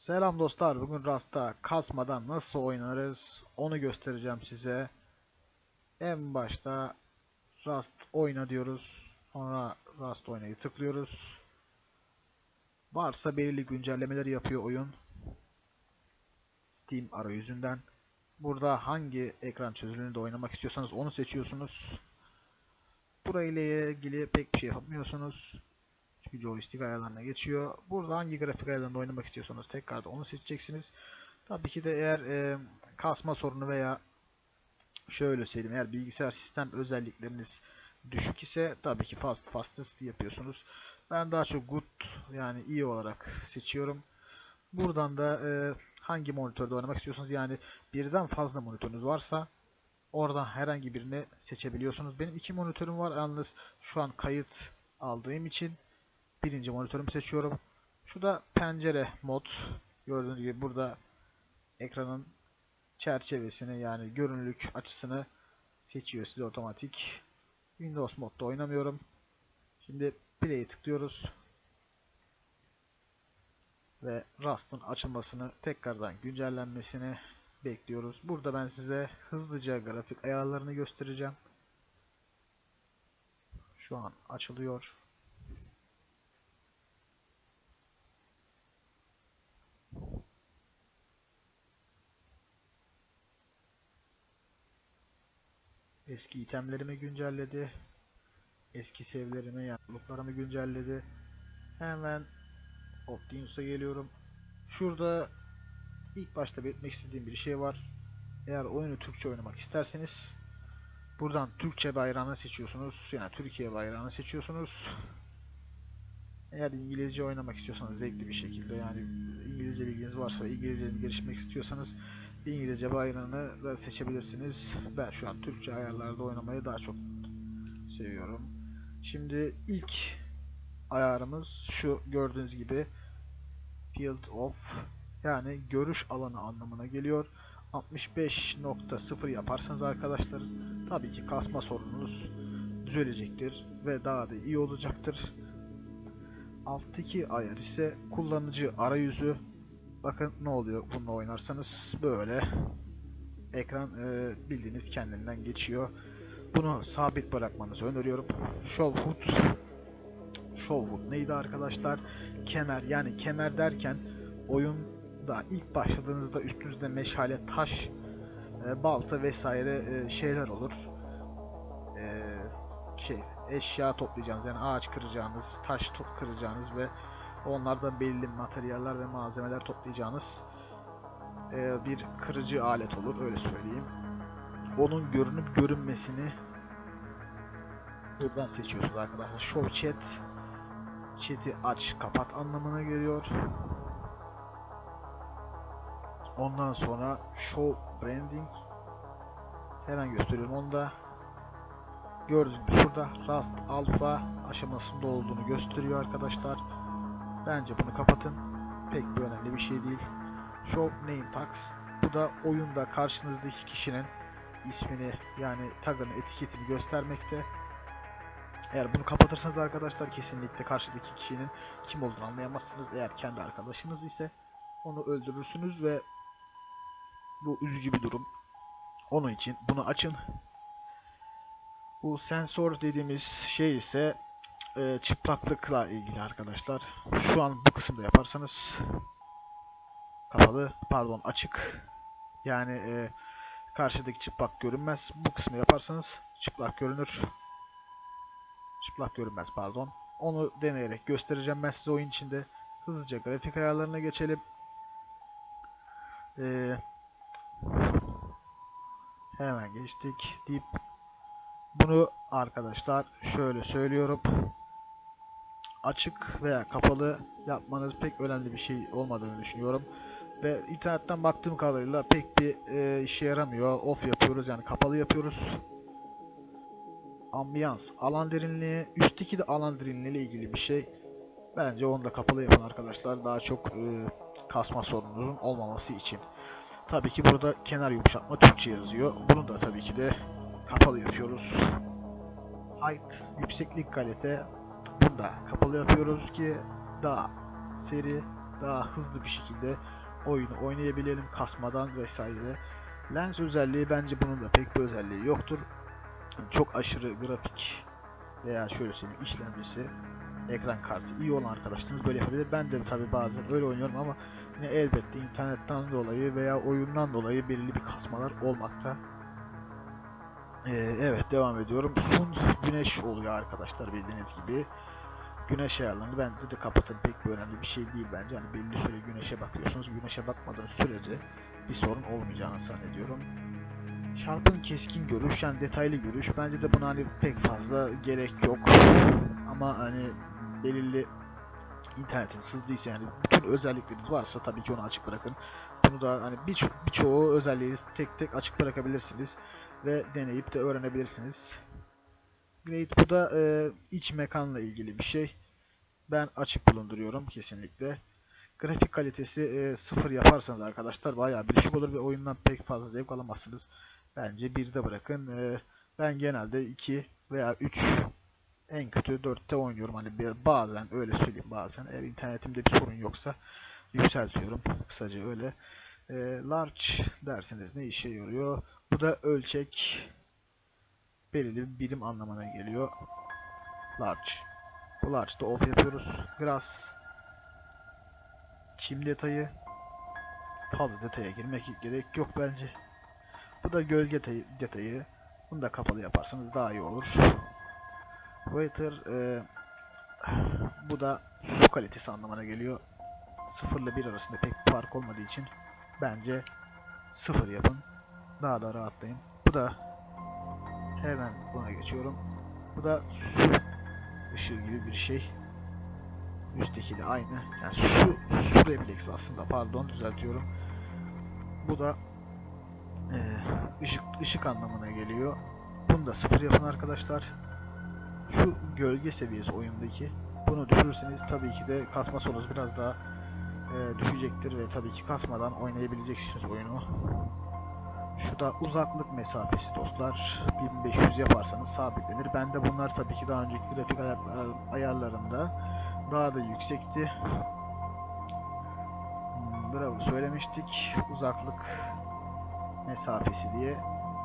Selam dostlar. Bugün Rust'ta kasmadan nasıl oynarız onu göstereceğim size. En başta Rust oyna diyoruz. Sonra Rust oynayı tıklıyoruz. Varsa belirli güncellemeleri yapıyor oyun. Steam arayüzünden. Burada hangi ekran çözünürlüğünde oynamak istiyorsanız onu seçiyorsunuz. Burayla ilgili pek bir şey yapamıyorsunuz. Çünkü joystick ayarlarına geçiyor. Burada hangi grafik ayarlarında oynamak istiyorsanız tekrar da onu seçeceksiniz. Tabii ki de eğer e, kasma sorunu veya şöyle söyleyeyim eğer bilgisayar sistem özellikleriniz düşük ise tabii ki fast fastest yapıyorsunuz. Ben daha çok good yani iyi olarak seçiyorum. Buradan da e, hangi monitörde oynamak istiyorsanız yani birden fazla monitörünüz varsa oradan herhangi birini seçebiliyorsunuz. Benim iki monitörüm var yalnız şu an kayıt aldığım için birinci monitörümü seçiyorum. Şu da pencere mod. Gördüğünüz gibi burada ekranın çerçevesini yani görünürlük açısını seçiyor size otomatik. Windows modda oynamıyorum. Şimdi play'e tıklıyoruz. Ve Rust'ın açılmasını tekrardan güncellenmesini bekliyoruz. Burada ben size hızlıca grafik ayarlarını göstereceğim. Şu an açılıyor. Eski itemlerimi güncelledi. Eski sevlerimi, yanlılıklarımı güncelledi. Hemen Optimus'a geliyorum. Şurada ilk başta belirtmek istediğim bir şey var. Eğer oyunu Türkçe oynamak isterseniz buradan Türkçe bayrağını seçiyorsunuz. Yani Türkiye bayrağını seçiyorsunuz. Eğer İngilizce oynamak istiyorsanız zevkli bir şekilde yani İngilizce bilginiz varsa İngilizce'ni geliştirmek istiyorsanız İngilizce bayrağını da seçebilirsiniz. Ben şu an Türkçe ayarlarda oynamayı daha çok seviyorum. Şimdi ilk ayarımız şu gördüğünüz gibi Field of yani görüş alanı anlamına geliyor. 65.0 yaparsanız arkadaşlar tabii ki kasma sorununuz düzelecektir ve daha da iyi olacaktır. Alttaki ayar ise kullanıcı arayüzü Bakın ne oluyor bununla oynarsanız böyle ekran e, bildiğiniz kendinden geçiyor. Bunu sabit bırakmanızı öneriyorum. Show hood Show hood neydi arkadaşlar? Kemer yani kemer derken oyunda ilk başladığınızda üstünüzde meşale, taş, e, balta vesaire e, şeyler olur. E, şey eşya toplayacağınız yani ağaç kıracağınız, taş top kıracağınız ve Onlardan belli materyaller ve malzemeler toplayacağınız e, bir kırıcı alet olur öyle söyleyeyim. Onun görünüp görünmesini buradan seçiyorsunuz arkadaşlar. Show chat chat'i aç kapat anlamına geliyor. Ondan sonra show branding hemen gösteriyorum onu da gördüğünüz gibi şurada Rust Alpha aşamasında olduğunu gösteriyor arkadaşlar. Bence bunu kapatın. Pek bir önemli bir şey değil. Show name tags. Bu da oyunda karşınızdaki kişinin ismini yani tagını, etiketini göstermekte. Eğer bunu kapatırsanız arkadaşlar kesinlikle karşıdaki kişinin kim olduğunu anlayamazsınız. Eğer kendi arkadaşınız ise onu öldürürsünüz ve bu üzücü bir durum. Onun için bunu açın. Bu sensör dediğimiz şey ise e, çıplaklıkla ilgili arkadaşlar. Şu an bu kısımda yaparsanız kapalı, pardon açık. Yani e, karşıdaki çıplak görünmez. Bu kısmı yaparsanız çıplak görünür. Çıplak görünmez pardon. Onu deneyerek göstereceğim ben size oyun içinde. Hızlıca grafik ayarlarına geçelim. Ee, hemen geçtik. Deyip bunu arkadaşlar şöyle söylüyorum açık veya kapalı yapmanız pek önemli bir şey olmadığını düşünüyorum. Ve internetten baktığım kadarıyla pek bir e, işe yaramıyor. Off yapıyoruz yani kapalı yapıyoruz. Ambiyans, alan derinliği, üstteki de alan derinliği ile ilgili bir şey. Bence onu da kapalı yapın arkadaşlar. Daha çok e, kasma sorununuzun olmaması için. Tabii ki burada kenar yumuşatma Türkçe yazıyor. Bunu da tabii ki de kapalı yapıyoruz. Height, yükseklik kalite, bunu da kapalı yapıyoruz ki daha seri daha hızlı bir şekilde oyunu oynayabilelim kasmadan vesaire. Lens özelliği bence bunun da pek bir özelliği yoktur. Çok aşırı grafik veya şöyle söyleyeyim işlemcisi, ekran kartı iyi olan arkadaşlarımız böyle yapabilir. Ben de tabi bazen öyle oynuyorum ama yine elbette internetten dolayı veya oyundan dolayı belirli bir kasmalar olmakta. Ee, evet devam ediyorum. Sun güneş oluyor arkadaşlar bildiğiniz gibi. Güneş ayarlarını bende de kapatın pek bir önemli bir şey değil bence. Hani belli süre güneşe bakıyorsunuz. Güneşe bakmadığınız sürece bir sorun olmayacağını zannediyorum. Sharp'ın keskin görüş yani detaylı görüş bence de buna hani pek fazla gerek yok. Ama hani belirli internetin sızdıysa yani bütün özellikleriniz varsa tabii ki onu açık bırakın. Bunu da hani birço birçoğu özelliği tek tek açık bırakabilirsiniz ve deneyip de öğrenebilirsiniz. Great bu da e, iç mekanla ilgili bir şey. Ben açık bulunduruyorum kesinlikle. Grafik kalitesi e, sıfır yaparsanız arkadaşlar bayağı bir düşük olur ve oyundan pek fazla zevk alamazsınız. Bence 1'de bırakın. E, ben genelde 2 veya 3 en kötü 4'te oynuyorum. Hani bir, bazen öyle söyleyeyim bazen. Eğer internetimde bir sorun yoksa yükseltiyorum. Kısaca öyle. E, large derseniz ne işe yarıyor? Bu da ölçek belirli bir birim anlamına geliyor. Large. Bu large'da off yapıyoruz. Grass. Çim detayı. Fazla detaya girmek gerek yok bence. Bu da gölge detayı. Bunu da kapalı yaparsanız daha iyi olur. Waiter e, bu da su kalitesi anlamına geliyor. 0 ile 1 arasında pek fark olmadığı için bence 0 yapın. Daha da rahatlayın. Bu da hemen buna geçiyorum. Bu da su ışığı gibi bir şey. Üstteki de aynı. Yani su, su refleksi aslında pardon düzeltiyorum. Bu da e, ışık, ışık anlamına geliyor. Bunu da sıfır yapın arkadaşlar. Şu gölge seviyesi oyundaki. Bunu düşürürseniz tabii ki de kasma sonunuz biraz daha e, düşecektir ve tabii ki kasmadan oynayabileceksiniz oyunu. Şu da uzaklık mesafesi dostlar. 1500 yaparsanız sabitlenir. Bende bunlar tabii ki daha önceki grafik ayarlar, ayarlarımda daha da yüksekti. Hmm, Bravo söylemiştik. Uzaklık mesafesi diye.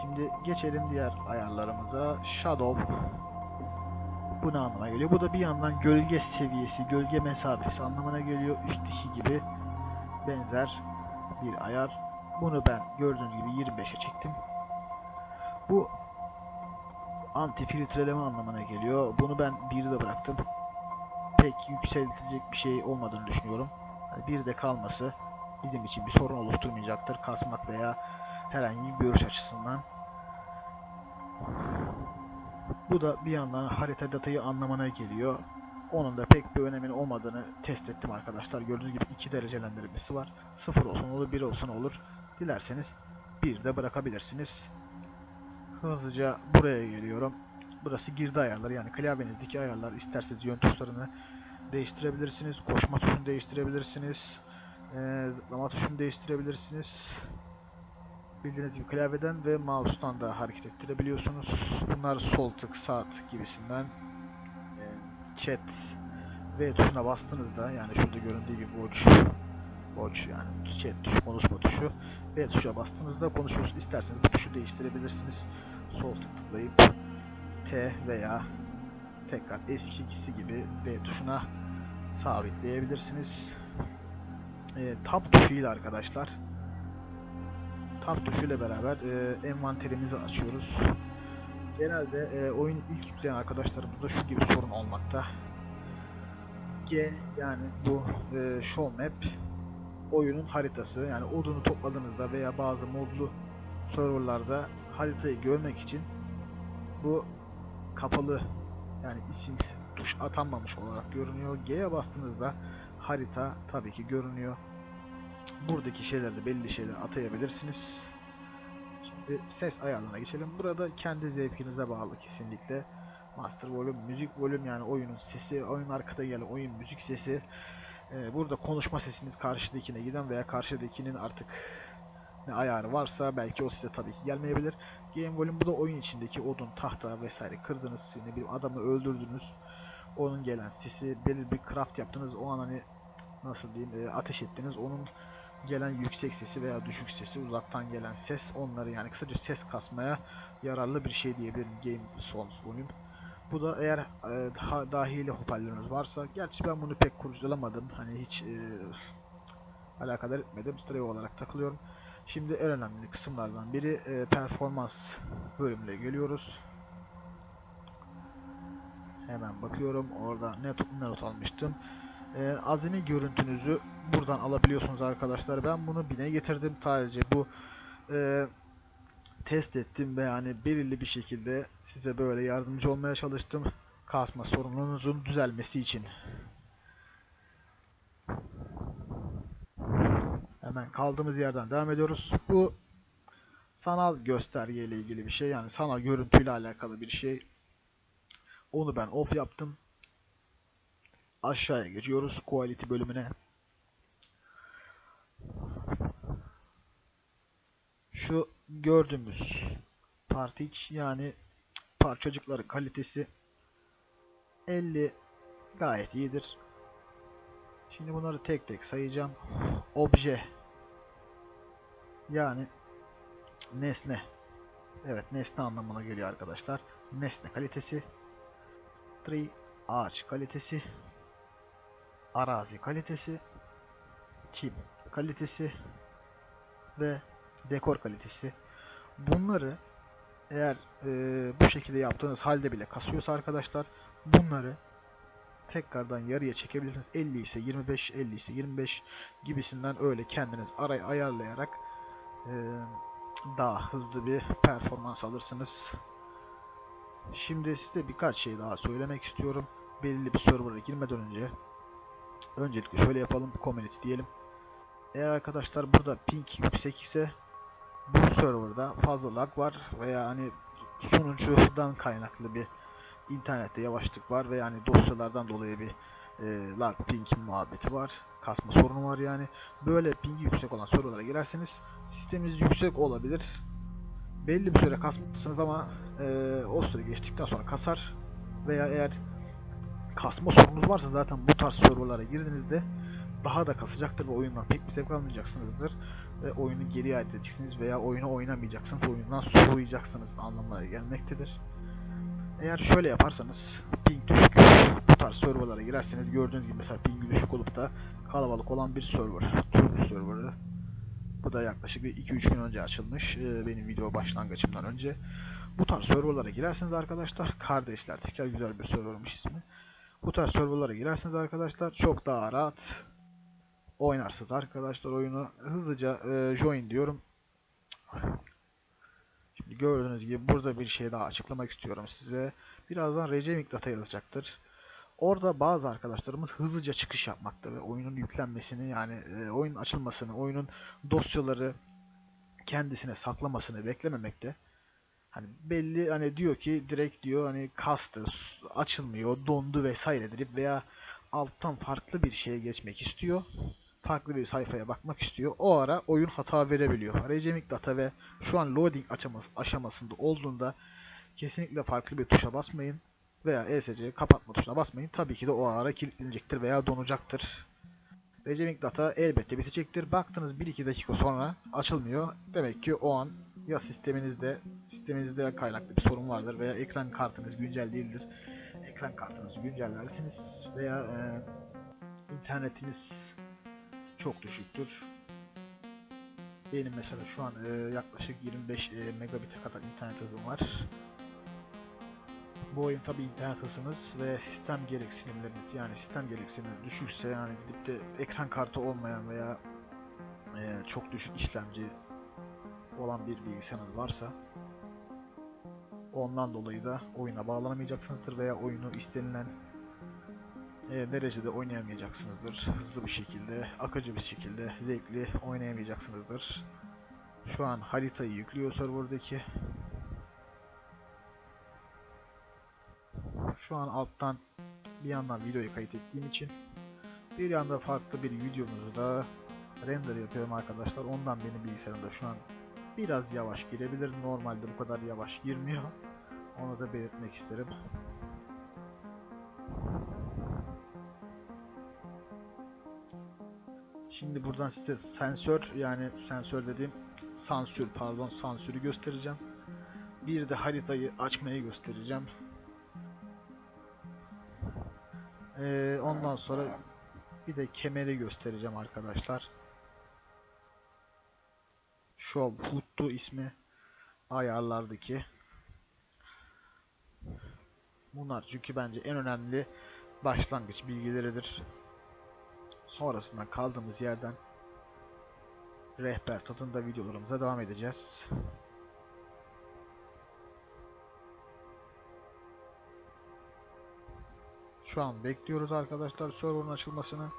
Şimdi geçelim diğer ayarlarımıza. Shadow. Bu ne anlama geliyor? Bu da bir yandan gölge seviyesi, gölge mesafesi anlamına geliyor. Üstteki gibi benzer bir ayar. Bunu ben gördüğünüz gibi 25'e çektim. Bu anti filtreleme anlamına geliyor. Bunu ben 1'de bıraktım. Pek yükseltilecek bir şey olmadığını düşünüyorum. Yani 1'de kalması bizim için bir sorun oluşturmayacaktır. Kasmak veya herhangi bir görüş açısından. Bu da bir yandan harita datayı anlamına geliyor. Onun da pek bir öneminin olmadığını test ettim arkadaşlar. Gördüğünüz gibi iki derecelendirmesi var. 0 olsun olur, 1 olsun olur. Dilerseniz bir de bırakabilirsiniz. Hızlıca buraya geliyorum. Burası girdi ayarları yani klavyenizdeki ayarlar. İsterseniz yön tuşlarını değiştirebilirsiniz. Koşma tuşunu değiştirebilirsiniz. Ee, zıplama tuşunu değiştirebilirsiniz. Bildiğiniz gibi klavyeden ve mouse'tan da hareket ettirebiliyorsunuz. Bunlar sol tık, sağ tık gibisinden. Ee, chat V tuşuna bastığınızda yani şurada göründüğü gibi watch watch yani chat tuşu, konuşma tuşu V tuşuna bastığınızda konuşuyorsunuz. İsterseniz bu tuşu değiştirebilirsiniz. Sol tık tıklayıp T veya tekrar eskisi gibi V tuşuna sabitleyebilirsiniz. E, tab tuşuyla arkadaşlar tab tuşuyla beraber e, envanterimizi açıyoruz. Genelde e, oyun ilk yükleyen arkadaşlarımızda şu gibi sorun olmakta. G yani bu e, show map oyunun haritası yani odunu topladığınızda veya bazı modlu serverlarda haritayı görmek için bu kapalı yani isim tuş atanmamış olarak görünüyor. G'ye bastığınızda harita tabii ki görünüyor. Buradaki şeylerde belli şeyler atayabilirsiniz. Şimdi ses ayarlarına geçelim. Burada kendi zevkinize bağlı kesinlikle. Master volume, müzik volume yani oyunun sesi, oyun arkada gelen oyun müzik sesi. Ee, burada konuşma sesiniz karşıdakine giden veya karşıdakinin artık ne ayarı varsa belki o size tabii ki gelmeyebilir. Game volume bu da oyun içindeki odun, tahta vesaire kırdınız, ne bileyim adamı öldürdünüz. Onun gelen sesi, belirli bir craft yaptınız. O an hani nasıl diyeyim e, ateş ettiniz onun gelen yüksek sesi veya düşük sesi uzaktan gelen ses onları yani kısaca ses kasmaya yararlı bir şey diyebilirim Game Source Volume. Bu da eğer e, daha dahili hoparlörünüz varsa gerçi ben bunu pek kurcalamadım hani hiç e, alakadar etmedim stereo olarak takılıyorum. Şimdi en önemli kısımlardan biri e, performans bölümüne geliyoruz. Hemen bakıyorum. Orada ne, ne not almıştım. E, azami görüntünüzü buradan alabiliyorsunuz arkadaşlar. Ben bunu bine getirdim. Sadece bu e, test ettim ve yani belirli bir şekilde size böyle yardımcı olmaya çalıştım. Kasma sorununuzun düzelmesi için. Hemen kaldığımız yerden devam ediyoruz. Bu sanal gösterge ile ilgili bir şey. Yani sanal görüntüyle alakalı bir şey. Onu ben off yaptım. Aşağıya geçiyoruz quality bölümüne. Şu gördüğümüz partik yani parçacıkların kalitesi 50 gayet iyidir. Şimdi bunları tek tek sayacağım. Obje yani nesne. Evet nesne anlamına geliyor arkadaşlar. Nesne kalitesi. Tree ağaç kalitesi. Arazi kalitesi. Çim kalitesi ve dekor kalitesi. Bunları eğer e, bu şekilde yaptığınız halde bile kasıyorsa arkadaşlar bunları tekrardan yarıya çekebilirsiniz. 50 ise 25, 50 ise 25 gibisinden öyle kendiniz aray ayarlayarak e, daha hızlı bir performans alırsınız. Şimdi size birkaç şey daha söylemek istiyorum. Belirli bir server'a girmeden önce öncelikle şöyle yapalım. Community diyelim. Eğer arkadaşlar burada ping yüksek ise bu serverda fazla lag var veya hani sunucudan kaynaklı bir internette yavaşlık var ve yani dosyalardan dolayı bir e, lag ping muhabbeti var. Kasma sorunu var yani. Böyle pingi yüksek olan serverlara girerseniz sisteminiz yüksek olabilir. Belli bir süre kasmışsınız ama e, o süre geçtikten sonra kasar veya eğer kasma sorunuz varsa zaten bu tarz serverlara girdiğinizde daha da kasacaktır ve oyundan pek bir zevk almayacaksınızdır ve oyunu geri edeceksiniz veya oyunu oynamayacaksınız, oyundan soğuyacaksınız anlamına gelmektedir. Eğer şöyle yaparsanız ping düşük bu tarz serverlara girerseniz gördüğünüz gibi mesela ping düşük olup da kalabalık olan bir server, Türk serverı. Bu da yaklaşık bir 2-3 gün önce açılmış e, benim video başlangıcımdan önce. Bu tarz serverlara girerseniz arkadaşlar kardeşler teker güzel bir servermış ismi. Bu tarz serverlara girerseniz arkadaşlar çok daha rahat oynarsınız arkadaşlar oyunu. Hızlıca e, join diyorum. Şimdi gördüğünüz gibi burada bir şey daha açıklamak istiyorum size. Birazdan RC data yazacaktır. Orada bazı arkadaşlarımız hızlıca çıkış yapmakta ve oyunun yüklenmesini yani e, oyun açılmasını, oyunun dosyaları kendisine saklamasını beklememekte. Hani belli hani diyor ki direkt diyor hani kastı, açılmıyor, dondu vesairedir veya alttan farklı bir şeye geçmek istiyor farklı bir sayfaya bakmak istiyor. O ara oyun hata verebiliyor. RCMIC data ve şu an loading aşaması, aşamasında olduğunda kesinlikle farklı bir tuşa basmayın veya ESC kapatma tuşuna basmayın. Tabii ki de o ara kilitlenecektir veya donacaktır. RCMIC data elbette bitecektir. Baktınız 1-2 dakika sonra açılmıyor. Demek ki o an ya sisteminizde sisteminizde kaynaklı bir sorun vardır veya ekran kartınız güncel değildir. Ekran kartınızı güncellersiniz veya e, internetiniz çok düşüktür. Benim mesela şu an e, yaklaşık 25 e, megabit'e kadar internet hızım var. Bu oyun tabi internet hızınız ve sistem gereksinimleriniz yani sistem gereksinimleri düşükse yani gidip de ekran kartı olmayan veya e, çok düşük işlemci olan bir bilgisayarınız varsa ondan dolayı da oyuna bağlanamayacaksınızdır veya oyunu istenilen e, derecede oynayamayacaksınızdır. Hızlı bir şekilde, akıcı bir şekilde, zevkli oynayamayacaksınızdır. Şu an haritayı yüklüyor serverdaki. Şu an alttan bir yandan videoyu kayıt ettiğim için bir yanda farklı bir videomuzu da render yapıyorum arkadaşlar. Ondan benim bilgisayarımda şu an biraz yavaş girebilir. Normalde bu kadar yavaş girmiyor. Onu da belirtmek isterim. Şimdi buradan size sensör yani sensör dediğim sansür pardon sansürü göstereceğim. Bir de haritayı açmayı göstereceğim. Ee, ondan sonra bir de kemeri göstereceğim arkadaşlar. Show Huttu ismi ayarlardaki. Bunlar çünkü bence en önemli başlangıç bilgileridir. Sonrasında kaldığımız yerden rehber tadında videolarımıza devam edeceğiz. Şu an bekliyoruz arkadaşlar server'ın açılmasını.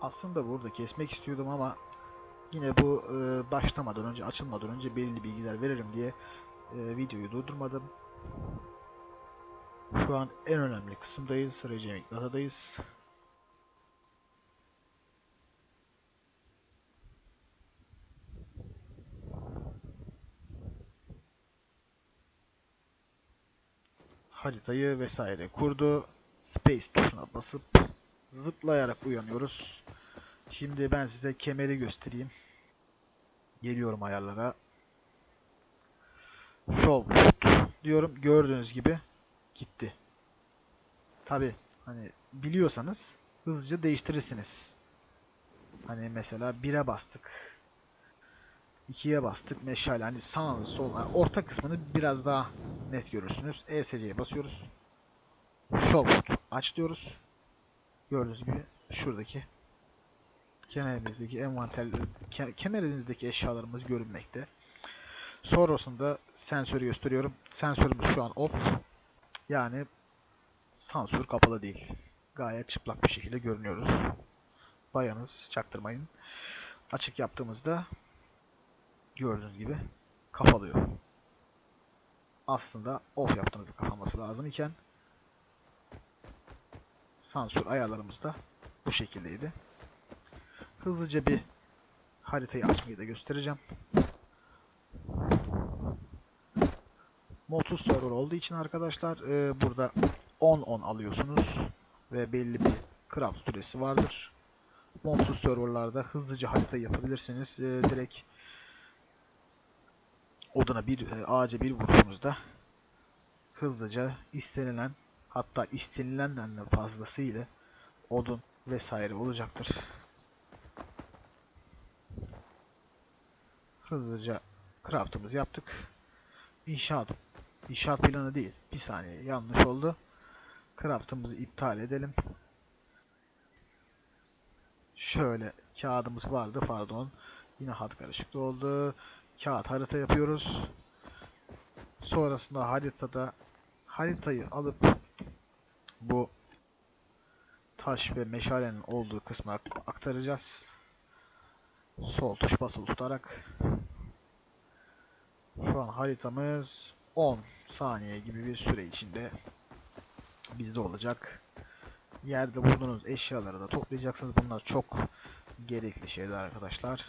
Aslında burada kesmek istiyordum ama yine bu e, başlamadan önce açılmadan önce belli bilgiler verelim diye e, videoyu durdurmadım. Şu an en önemli kısımdayız. Recep Data'dayız. Haritayı vesaire kurdu. Space tuşuna basıp zıplayarak uyanıyoruz. Şimdi ben size kemeri göstereyim. Geliyorum ayarlara. Show diyorum. Gördüğünüz gibi gitti. Tabi hani biliyorsanız hızlıca değiştirirsiniz. Hani mesela 1'e bastık. 2'ye bastık meşale hani sağ sol yani orta kısmını biraz daha net görürsünüz. ESC'ye basıyoruz. Show aç diyoruz. Gördüğünüz gibi şuradaki kemerimizdeki envanter ke kemerinizdeki eşyalarımız görünmekte. Sonrasında sensörü gösteriyorum. Sensörümüz şu an off. Yani sansür kapalı değil. Gayet çıplak bir şekilde görünüyoruz. Bayanız çaktırmayın. Açık yaptığımızda gördüğünüz gibi kapalıyor. Aslında off yaptığınızda kapanması lazım iken sansür ayarlarımız da bu şekildeydi. Hızlıca bir haritayı açmayı da göstereceğim. Motus server olduğu için arkadaşlar e, burada 10-10 alıyorsunuz ve belli bir craft süresi vardır. Modsuz serverlarda hızlıca harita yapabilirsiniz. E, direkt odana bir e, ağaca bir vuruşunuzda hızlıca istenilen hatta istenilenden de fazlasıyla odun vesaire olacaktır. Hızlıca craftımızı yaptık. İnşaat İnşaat planı değil. Bir saniye yanlış oldu. Craft'ımızı iptal edelim. Şöyle kağıdımız vardı pardon. Yine hat karışıklığı oldu. Kağıt harita yapıyoruz. Sonrasında haritada haritayı alıp bu taş ve meşalenin olduğu kısma aktaracağız. Sol tuş basılı tutarak şu an haritamız 10 saniye gibi bir süre içinde bizde olacak. Yerde bulduğunuz eşyaları da toplayacaksınız. Bunlar çok gerekli şeyler arkadaşlar.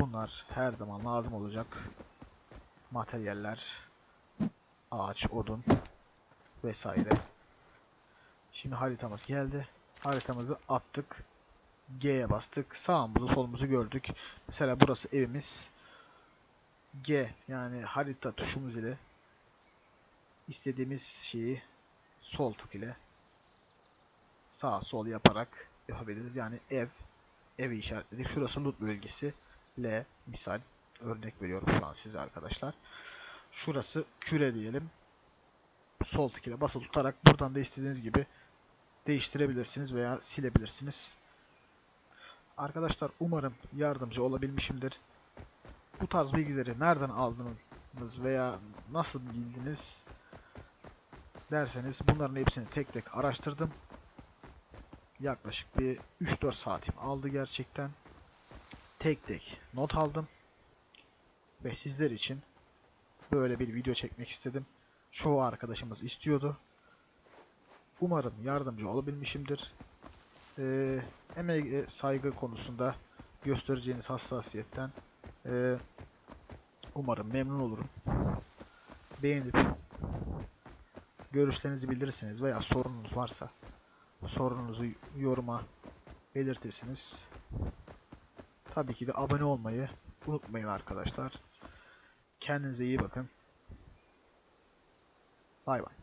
Bunlar her zaman lazım olacak materyaller, ağaç, odun vesaire. Şimdi haritamız geldi. Haritamızı attık. G'ye bastık. Sağımızı solumuzu gördük. Mesela burası evimiz. G yani harita tuşumuz ile istediğimiz şeyi sol tık ile sağ sol yaparak yapabiliriz. Yani ev evi işaretledik. Şurası loot bölgesi. L misal örnek veriyorum şu an size arkadaşlar. Şurası küre diyelim. Sol tık ile basılı tutarak buradan da istediğiniz gibi değiştirebilirsiniz veya silebilirsiniz. Arkadaşlar umarım yardımcı olabilmişimdir bu tarz bilgileri nereden aldınız veya nasıl bildiniz derseniz bunların hepsini tek tek araştırdım. Yaklaşık bir 3-4 saatim aldı gerçekten. Tek tek not aldım. Ve sizler için böyle bir video çekmek istedim. Çoğu arkadaşımız istiyordu. Umarım yardımcı olabilmişimdir. Ee, emeğe saygı konusunda göstereceğiniz hassasiyetten ee, umarım memnun olurum. Beğenip görüşlerinizi bildirirseniz veya sorununuz varsa sorununuzu yoruma belirtirsiniz. Tabii ki de abone olmayı unutmayın arkadaşlar. Kendinize iyi bakın. Bay bay.